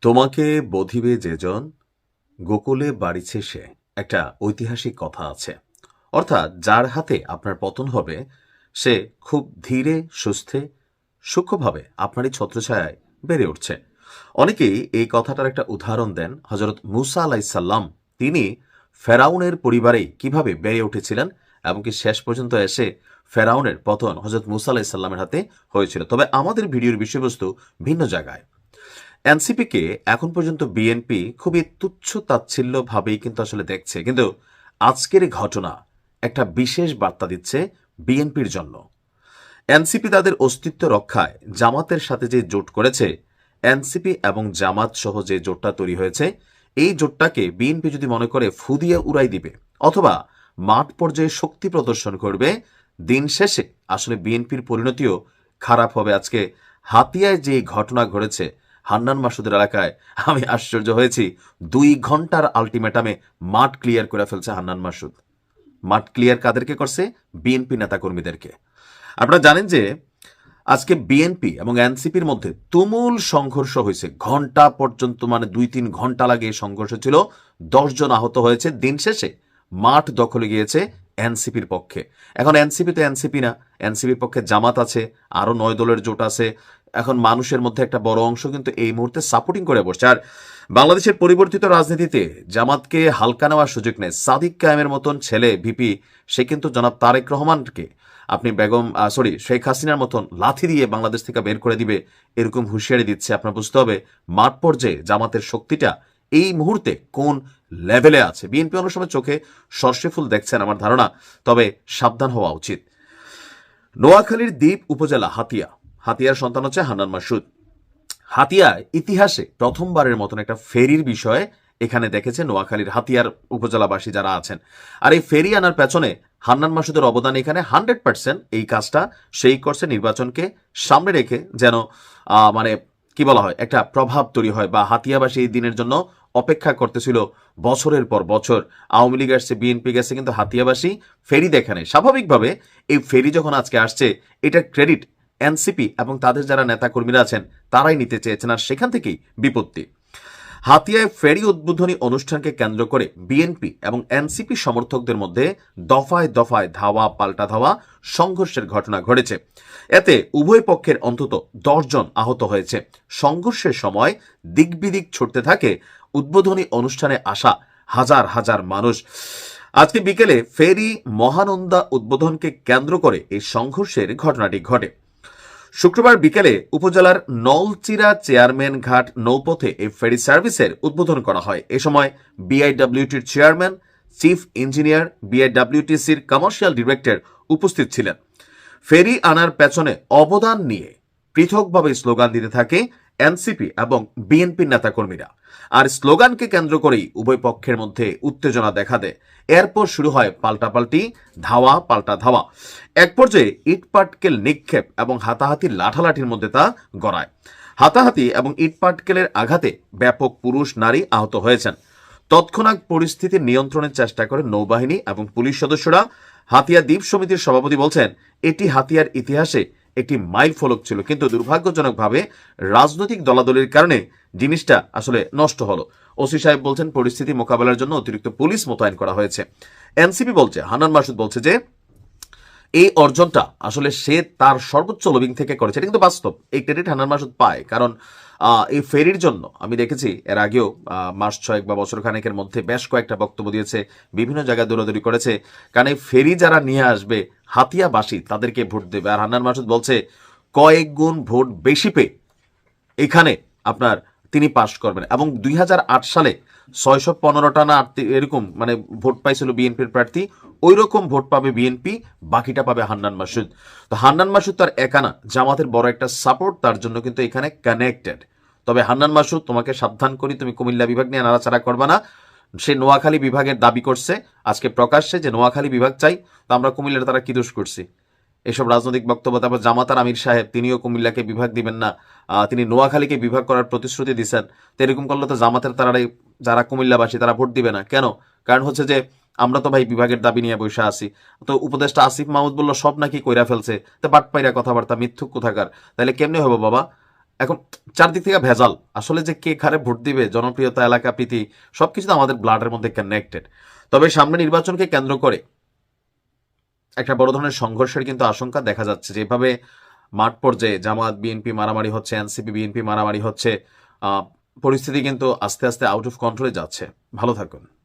তোমাকে বধিবে যেজন, গোকুলে বাড়িছে সে। একটা ঐতিহাসিক কথা আছে। অর্থাৎ যার হাতে আপনার পতন হবে, সে খুব ধীরে, সুস্থে, সূক্ষ্মভাবে আপনারই ছত্রছায়ায় বেড়ে উঠছে। অনেকেই এই কথাটার একটা উদাহরণ দেন হজরত মুসা আলাইসাল্লাম তিনি ফেরাউনের পরিবারেই কীভাবে বেড়ে উঠেছিলেন এমনকি শেষ পর্যন্ত এসে ফেরাউনের পতন হজরত মুসা আলাইসাল্লামের হাতে হয়েছিল? তবে আমাদের ভিডিওর বিষয়বস্তু ভিন্ন জায়গায়। এনসিপিকে এখন পর্যন্ত বিএনপি খুবই তুচ্ছ তাচ্ছিল্য ভাবেই কিন্তু আসলে দেখছে। কিন্তু আজকের এই ঘটনা একটা বিশেষ বার্তা দিচ্ছে বিএনপির জন্য। এনসিপি তাদের অস্তিত্ব রক্ষায় জামাতের সাথে যে জোট করেছে, এনসিপি এবং জামাত সহ যে জোটটা তৈরি হয়েছে, এই জোটটাকে বিএনপি যদি মনে করে ফুদিয়ে উড়াই দিবে অথবা মাঠ পর্যায়ে শক্তি প্রদর্শন করবে, দিন শেষে আসলে বিএনপির পরিণতিও খারাপ হবে। আজকে হাতিয়ায় যে ঘটনা ঘটেছে হান্নান মাসুদের এলাকায়। আমি আশ্চর্য হয়েছি। দুই ঘণ্টার আলটিমেটামে মাঠ ক্লিয়ার করে ফেলছে হান্নান মাসুদ। মাঠ ক্লিয়ার কাদেরকে করছে? বিএনপি নেতাকর্মীদেরকে। আপনারা জানেন যে আজকে বিএনপি এবং এনসিপির মধ্যে তুমুল সংঘর্ষ হয়েছে। ঘণ্টা পর্যন্ত মানে দুই তিন ঘণ্টা লাগে সংঘর্ষ ছিল। দশজন আহত হয়েছে। দিন শেষে মাঠ দখলে গিয়েছে এনসিপির পক্ষে। এখন এনসিপি তো এনসিপি না। এনসিপির পক্ষে জামাত আছে আরও নয় দলের জোট আছে। এখন মানুষের মধ্যে একটা বড় অংশ কিন্তু এই মুহূর্তে সাপোর্টিং করে বসছে। আর বাংলাদেশের পরিবর্তিত রাজনীতিতে জামাতকে হালকা নেওয়ার সুযোগ নেই। সাদিক কায়েমের মতন ছেলে ভিপি, সে কিন্তু জনাব তারেক রহমানকে আপনি বেগম সরি শেখ হাসিনার মতন লাথি দিয়ে বাংলাদেশ থেকে বের করে দিবে, এরকম হুঁশিয়ারি দিচ্ছে আপনার বুঝতে হবে। মাঠ পর্যায়ে জামাতের শক্তিটা এই মুহূর্তে কোন লেভেলে আছে? বিএনপি অনেক সময় চোখে সর্ষে ফুল দেখছেন আমার ধারণা, তবে সাবধান হওয়া উচিত। নোয়াখালীর দ্বীপ উপজেলা, হাতিয়া। হাতিয়ার সন্তান হচ্ছে হান্নান মাসুদ হাতিয়ায় ইতিহাসে প্রথমবারের মতন একটা ফেরির বিষয়ে এখানে দেখেছে নোয়াখালীর হাতিয়ার উপজেলাবাসী যারা আছেন। আর এই ফেরি আনার পেছনে হান্নান মাসুদের অবদান এখানে হান্ড্রেড পার্সেন্ট এই কাজটা সেই করছে নির্বাচনকে সামনে রেখে যেন মানে কি বলা হয়, একটা প্রভাব তৈরি হয় বা হাতিয়াবাসী এই দিনের জন্য অপেক্ষা করতেছিল বছরের পর বছর। আওয়ামী লীগ আসছে, বিএনপি গেছে, কিন্তু হাতিয়াবাসী ফেরি দেখানে স্বাভাবিকভাবে এই ফেরি যখন আজকে আসছে, এটার ক্রেডিট এনসিপি এবং তাদের যারা নেতাকর্মীরা আছেন, তারাই নিতে চেয়েছেন আর সেখান থেকেই বিপত্তি। হাতিয়ায় ফেরি উদ্বোধনী অনুষ্ঠানকে কেন্দ্র করে বিএনপি এবং এনসিপি সমর্থকদের মধ্যে দফায় দফায় ধাওয়া, পাল্টা ধাওয়া, সংঘর্ষের ঘটনা ঘটেছে। এতে উভয় পক্ষের অন্তত জন আহত হয়েছে। সংঘর্ষের সময় দিকবিদিক ছুটতে থাকে উদ্বোধনী অনুষ্ঠানে আসা হাজার হাজার মানুষ। আজকে বিকেলে ফেরি মহানন্দা উদ্বোধনকে কেন্দ্র করে এই সংঘর্ষের ঘটনাটি ঘটে। শুক্রবার বিকেলে উপজেলার নলচিরা চেয়ারম্যান ঘাট নৌপথে এই ফেরি সার্ভিসের উদ্বোধন করা হয়। এ সময় বিআইডব্লিউটির চেয়ারম্যান, চিফ ইঞ্জিনিয়ার, বিআইডব্লিউটিসির কমার্শিয়াল ডিরেক্টর উপস্থিত ছিলেন। ফেরি আনার পেছনে অবদান নিয়ে পৃথকভাবে স্লোগান দিতে থাকে এনসিপি এবং বিএনপির নেতাকর্মীরা। আর স্লোগানকে কেন্দ্র করেই উভয় পক্ষের মধ্যে উত্তেজনা দেখা দেয়। এরপর শুরু হয় পাল্টাপাল্টি, ধাওয়া, পাল্টা ধাওয়া। এক পর্যায়ে ইটপাটকেল নিক্ষেপ এবং হাতাহাতি লাঠালাঠির মধ্যে তা গড়ায়। হাতাহাতি এবং ইটপাটকেলের আঘাতে ব্যাপক পুরুষ, নারী আহত হয়েছেন। তৎক্ষণাৎ পরিস্থিতি নিয়ন্ত্রণের চেষ্টা করে নৌবাহিনী এবং পুলিশ সদস্যরা হাতিয়া দ্বীপ সমিতির সভাপতি বলছেন, এটি হাতিয়ার ইতিহাসে একটি মাইল ফলক ছিল। কিন্তু দুর্ভাগ্যজনকভাবে রাজনৈতিক দলাদলির কারণে জিনিসটা আসলে নষ্ট হলো। ওসি সাহেব বলছেন, পরিস্থিতি মোকাবেলার জন্য অতিরিক্ত পুলিশ মোতায়েন করা হয়েছে। এনসিপি বলছে, হানান মাসুদ বলছে যে এই অর্জনটা আসলে সে তার সর্বোচ্চ লবিং থেকে করেছে। এটা কিন্তু বাস্তব। এই ক্রেডিট হানান মাসুদ পায়। কারণ এই ফেরির জন্য আমি দেখেছি, এর আগেও মাস ছয়েক বা বছর খানেকের মধ্যে বেশ কয়েকটা বক্তব্য দিয়েছে, বিভিন্ন জায়গায় দৌড়াদৌড়ি করেছে। কারণ এই ফেরি যারা নিয়ে আসবে, হাতিয়াবাসী, তাদেরকে ভোট দেবে। আর হান্নান মাসুদ বলছে, কয়েক গুণ ভোট বেশি পেয়ে এখানে আপনার তিনি পাশ করবেন। এবং দুই হাজার আট সালে ছয়শো পনেরোটা না এরকম মানে ভোট পাইছিল বিএনপির প্রার্থী ওই রকম ভোট পাবে বিএনপি, বাকিটা পাবে হান্নান মাসুদ। তো হান্নান মাসুদ তার একানা জামাতের বড় একটা সাপোর্ট তার জন্য কিন্তু এখানে কানেক্টেড তবে হান্নান মাসুদ, তোমাকে সাবধান করি, তুমি কুমিল্লা বিভাগ নিয়ে নাড়াচাড়া করবে না। সে নোয়াখালী বিভাগের দাবি করছে, আজকে প্রকাশ্যে যে নোয়াখালী বিভাগ চাই, তো আমরা কুমিল্লার তারা কি দোষ করছি? এসব রাজনৈতিক বক্তব্য তারপর জামাতার আমির সাহেব, তিনিও কুমিল্লাকে বিভাগ দিবেন না। তিনি নোয়াখালীকে বিভাগ করার প্রতিশ্রুতি দিচ্ছেন তো এরকম করলে তো জামাতের তারাই যারা কুমিল্লাবাসী, তারা ভোট দিবে না। কেন? কারণ হচ্ছে যে, আমরা তো ভাই বিভাগের দাবি নিয়ে বসে আছি। তো উপদেষ্টা আসিফ মাহমুদ বলল, সব নাকি কইরা ফেলছে। তো বাটপাইরা কথাবার্তা, মিথ্যুক কোথাকার। তাহলে কেমনে হবে বাবা? এখন চারদিক থেকে ভেজাল। আসলে যে কে খারে ভোট দিবে, জনপ্রিয়তা, এলাকা, প্রীতি, সবকিছু তো আমাদের ব্লাডের মধ্যে কানেক্টেড তবে সামনে নির্বাচনকে কেন্দ্র করে একটা বড় ধরনের সংঘর্ষের কিন্তু আশঙ্কা দেখা যাচ্ছে যেভাবে মাঠ পর্যায়ে জামাত, বিএনপি মারামারি হচ্ছে, এনসিপি, বিএনপি মারামারি হচ্ছে পরিস্থিতি কিন্তু আস্তে আস্তে আউট অফ কন্ট্রোলে যাচ্ছে। ভালো থাকুন।